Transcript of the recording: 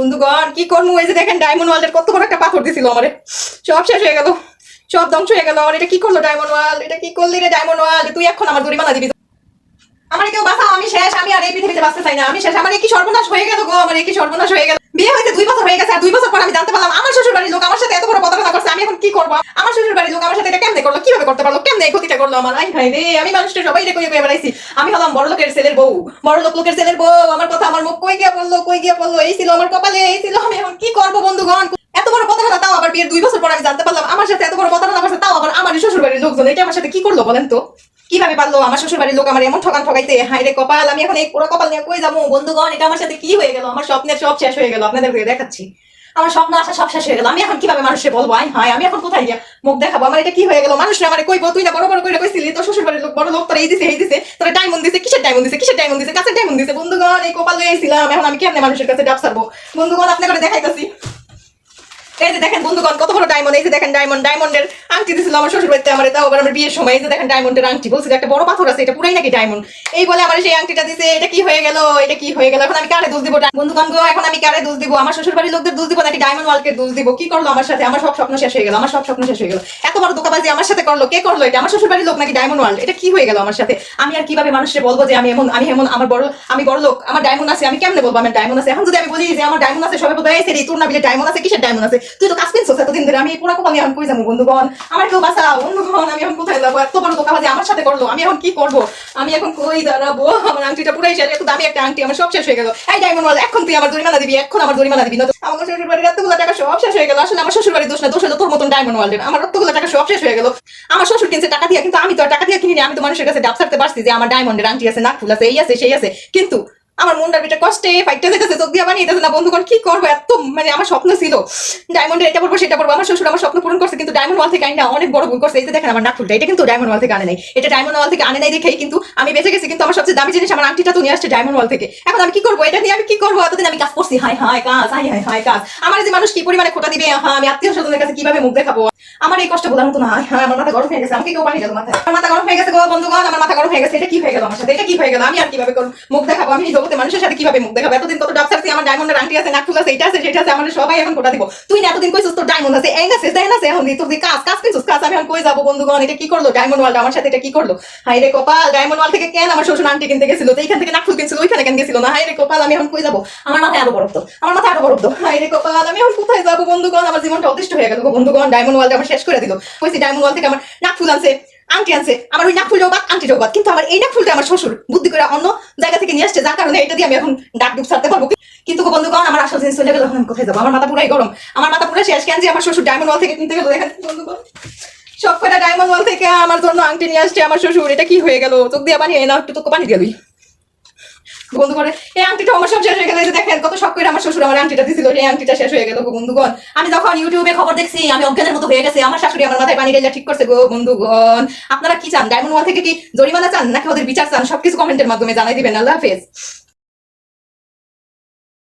বন্ধুগণ, কি করব? এই যে দেখেন ডায়মন্ড ওয়ালের কত বড় একটা পাথর দিছিল আমার। সব শেষ হয়ে গেল। সব ধ্বংস হয়ে গেল। আমার এটা কি করল ডায়মন্ড ওয়াল এটা কি করলি রে ডায়মন্ড ওয়াল তুই এখন আমার জরিমানা দিবি। আমার কেউ বাঁচাও, আমি শেষ। আমি আর এই পৃথিবীতে বাঁচতে চাই না। আমি শেষ। আমার কি সর্বনাশ হয়ে গেল গো? আমার কি সর্বনাশ হয়ে গেল? বিয়ে হয়েছে দুই বছর হয়ে গেছে, আর দুই বছর পর আমি জানতে পারলাম আমার শ্বশুর বাড়ির লোক আমার সাথে এত বড় প্রতারণা করছে, আমি এখন কি করব? আমার শ্বশুর বাড়ির লোক আমার সাথে এটা কেমনে করল, কীভাবে করতে পারল, কেমনে ক্ষতিটা করল আমার? আই ভাই রে, আমি মানুষটা সবাই বেড়াইছি। আমি হলাম বড় লোকের ছেলের বউ, বড় লোক লোকের ছেলের বউ, আমার কথা আমার মুখ কই গিয়া পড়ল, কই গিয়া পড়ল, এই ছিল আমার কপালে, এই ছিল, আমি এখন কি করব বন্ধুগণ? এত বড় প্রতারণা তাও আবার বিয়ের দুই বছর পর আমি জানতে পারলাম, আমার সাথে এত বড় প্রতারণা করছে, তাও আবার আমার শ্বশুর বাড়ির লোকজন, এটা আমার সাথে কি করল বলেন তো? কীভাবে পারল? আমার শ্বশুর বাড়ির লোক আমার এমন ঠকান ঠকাইতে হাই রে কপাল, আমি এখন এই পুরো কপাল নিয়ে কই যাব? বন্ধুগণ, এটা আমার সাথে কি হয়ে গেল? আমার স্বপ্নের সব শেষ হয়ে গেল আপনাদেরকে দেখাচ্ছি। আমার স্বপ্ন আসা সব শেষ হয়ে গেল। আমি এখন কীভাবে মানুষকে বলব? আই হাই আমি এখন কোথায় গিয়া মুখ দেখাবো? আমার এটা কি হয়ে গেল? মানুষরা আমার কইবো, তুই না বড় বড় করে কইছিলি, তোর শ্বশুর বাড়ির লোক বড় লোক, তোর এই দিছে এই দিছে, তোর ডায়মন্ড দিছে, কিসের ডায়মন্ড দিছে, কিসের ডায়মন্ড দিছে, কাছের ডায়মন্ড দিছে? বন্ধুগণ, এই কপাল লইছিলাম এখন আমি কেমনে মানুষের কাছে ডাব সারবো বন্ধুগণ, আপনাকে দেখাইতাছি। এই যে দেখেন বন্ধুগণ, কত বড় ডায়মন্ড এই যে দেখেন ডায়মন্ড ডায়মন্ডের আংটি দিছিল আমার শ্বশুর বাড়িতে আমার তাও আবার আমার বিয়ের সময়, এই যে দেখেন ডায়মন্ডের আংটি বলছিল একটা বড় পাথর আছে, এটা পুরাই নাকি ডায়মন্ড এই বলে আমার সেই আংটিটা দিছে, এটা কি হয়ে গেল, এটা কি হয়ে গেল, এখন আমি কারে দোষ দিব? বন্ধুগণ গো, এখন আমি কারে দোষ দিব? আমার শ্বশুর বাড়ির লোকদের দোষ দিব নাকি ডায়মন্ড ওয়ার্ল্ডকে দোষ দিব? কি করল আমার সাথে? আমার সব স্বপ্ন শেষ হয়ে গেল, আমার সব স্বপ্ন শেষ হয়ে গেল। এত বড় দোকাবাজি আমার সাথে করল, কে করল এটা? আমার শ্বশুর বাড়ির লোক নাকি ডায়মন্ড ওয়ার্ল্ড এটা কি হয়ে গেল আমার সাথে? আমি আর কীভাবে মানুষকে বলব যে আমি এমন আমি এমন আমার বড়, আমি বড় লোক, আমার ডায়মন্ড আছে, আমি কেমনে বলব? আমার ডায়মন্ড আছে। এখন যদি আমি বলি যে আমার ডায়মন্ড আছে, সবাই বলবে, এই সেরি, তোর না বিলে ডায়মন্ড আছে? কিসের ডায়মন্ড আছে? তুই তো কাজ পেয়েছিস এতদিন ধরে, আমি পুরো কোপানি এখন কই যাব, বন্ধুগণ? আমার কেউ বাঁচাও, বন্ধুগণ, আমি এখন কোথায় যাব? এত বড় দোকাবাজি আমার সাথে করল, আমি এখন কি করব? আমি এখন কই দাঁড়াবো? আমার আংটিটা পুরাই শেষ, এত দামি একটা আংটি, আমার সব শেষ হয়ে গেল। এই ডায়মন্ড ওয়ার্ল্ড এখন তুই আমার জরিমানা দিবি, এখন আমার জরিমানা দিবি। না আমার শ্বশুর বাড়ির এতগুলো টাকা সব শেষ হয়ে গেল, আসলে আমার শ্বশুর বাড়ির দোষ না, দোষ হলো তোর মতন ডায়মন্ড ওয়ার্ল্ডের আমার এতগুলো টাকা সব শেষ হয়ে গেল। আমার শ্বশুর কিনছে টাকা দিয়ে, কিন্তু আমি তো টাকা দিয়ে কিনি আমি তো মানুষের কাছে ডাব ছাড়তে পারছি যে আমার ডায়মন্ডের আংটি আছে, নাক ফুল আছে, এই আছে, সেই আছে। কিন্তু আমার মনটার ভিতরে কষ্টে ফাইটটা যেতেছে, চোখ দিয়ে বানিয়ে না বন্ধুগণ কি করব? এত মানে আমার স্বপ্ন ছিল। ডায়মন্ডের এটা পড়ব সেটা পড়ব আমার শ্বশুর আমার স্বপ্ন পূরণ করছে, কিন্তু ডায়মন্ড ওয়াল থেকে আনি অনেক বড় ভুল করছে। এই যে দেখেন আমার নাকফুলটা এটা কিন্তু ডায়মন্ড ওয়াল থেকে আনে নাই। এটা ডায়মন্ড ওয়াল থেকে আনে নাই দেখেই কিন্তু আমি বেঁচে গেছি, কিন্তু আমার সবচেয়ে দামি জিনিস আমার আংটিটা তো নিয়ে আসছে ডায়মন্ড ওয়াল থেকে। এখন আমি কি করব? এটা নিয়ে আমি কি করব? এতদিন আমি কাজ করছি। হাই হাই কাজ হাই হাই হাই কাজ। আমার যে মানুষ কি পরিমাণে খোটা দিবে? হ্যাঁ আমি আত্মীয় স্বজনের কাছে কীভাবে মুখ দেখাবো? আমার এই কষ্ট বোঝার মতো না। হ্যাঁ আমার মাথা গরম হয়ে গেছে। আমাকে কেউ পানি গেল মাথায়? আমার মাথা গরম হয়ে গেছে গো, বন্ধুগণ। আমার মাথা গরম হয়ে গেছে। এটা কি হয়ে গেল আমার সাথে? এটা কি হয়ে গেল? আমি আর কীভাবে করব? মুখ দেখাবো, আমি এই জগতে মানুষের সাথে কীভাবে মুখ দেখাবো? এতদিন কত ছাড়ছি আমার ডায়মন্ডের আংটি আছে, নাক আছে এটা আছে, সেটা আছে, আমার সবাই এখন কোটা দিব। তুই না এতদিন কইছিস তোর ডায়মন্ড আছে এই আছে দেন আছে, এখন দিয়ে কাজ কাজ কিনছিস কাজ, আমি এখন কই যাব বন্ধুগণ? এটা কি করল? ডায়মন্ড ওয়ার্ল্ড আমার সাথে এটা কি করল? হাই রে কপাল ডায়মন্ড ওয়ার্ল্ড থেকে কেন আমার শ্বশুর আংটি কিনতে গেছিল? তো এইখান থেকে নাক ফুল কিনছিল, ওইখানে কেন গেছিল না? হাই রে কপাল, আমি এখন কই যাব? আমার মাথায় আরও বরফ আমার মাথায় আরও বরফ হাই রে কপাল, আমি এখন কোথায় যাব বন্ধুগণ? আমার জীবনটা অতিষ্ঠ হয়ে গেল বন্ধুগণ। ডায়মন্ড ওয়ার্ল্ড আমার শেষ করে দিল। কইছি ডায়মন্ড ওয়াল থেকে আমার নাক ফুল আনছে। আংটি আনছে আমার ওই নাক ফুল বাদ আংটিটাও বাদ কিন্তু আমার এই নাক ফুলটা আমার শ্বশুর, বুদ্ধি করে অন্য জায়গা থেকে নিয়ে আসছে, যার কারণে এটা দিয়ে আমি এখন ডাক ডুব ছাড়তে পারব। কিন্তু বন্ধু বন্ধুগণ, আমার আসল জিনিস চলে গেল, এখন আমি কোথায় যাব? আমার মাথা পুরাই গরম। আমার মাথা পুরো শেষ। কেন যে আমার শ্বশুর ডায়মন্ড ওয়াল থেকে কিনতে গেল বন্ধুগণ। সব কটা ডায়মন্ড ওয়াল থেকে আমার জন্য আংটি নিয়ে আসছে আমার শ্বশুর। এটা কি হয়ে গেল? চোখ দিয়ে পানি না একটু তোকে পানি দিয়ে লই। বন্ধু করে এই আংটিটা আমার সব শেষ হয়ে গেছে, দেখেন কত শখ করে আমার শ্বশুর আমার আংটিটা দিছিল, এই আংটিটা শেষ হয়ে গেল গো বন্ধুগণ। আমি যখন ইউটিউবে খবর দেখছি, আমি অজ্ঞানের মতো হয়ে গেছে, আমার শাশুড়ি আমার মাথায় পানি ঠিক করছে গো বন্ধুগণ। আপনারা কি চান? ডায়মন্ড ওয়াল থেকে কি জরিমানা চান, নাকি ওদের বিচার চান? সবকিছু কমেন্টের মাধ্যমে জানাই দিবেন। আল্লাহ হাফেজ।